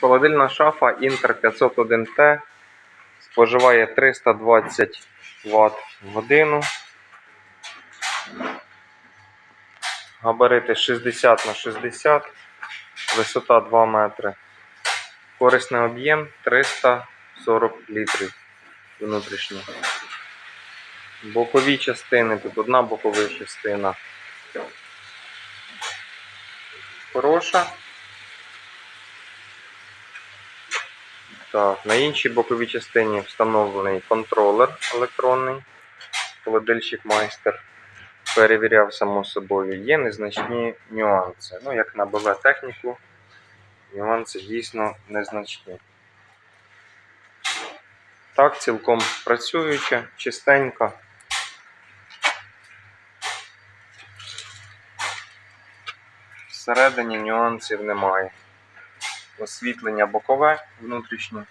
Холодильна шафа Інтер 501Т споживає 320 Вт в годину. Габарити 60 на 60, висота 2 метри. Корисний об'єм 340 літрів внутрішній. Бокові частини, тут одна бокова частина. Хороша. Так, на іншій боковій частині встановлений контролер електронний, холодильщик майстер. Перевіряв само собою. Є незначні нюанси. Ну, як на БВ техніку, нюанси дійсно незначні. Так, цілком працююча, чистенька. Всередині нюансів немає. Освітлення бокове внутрішнє.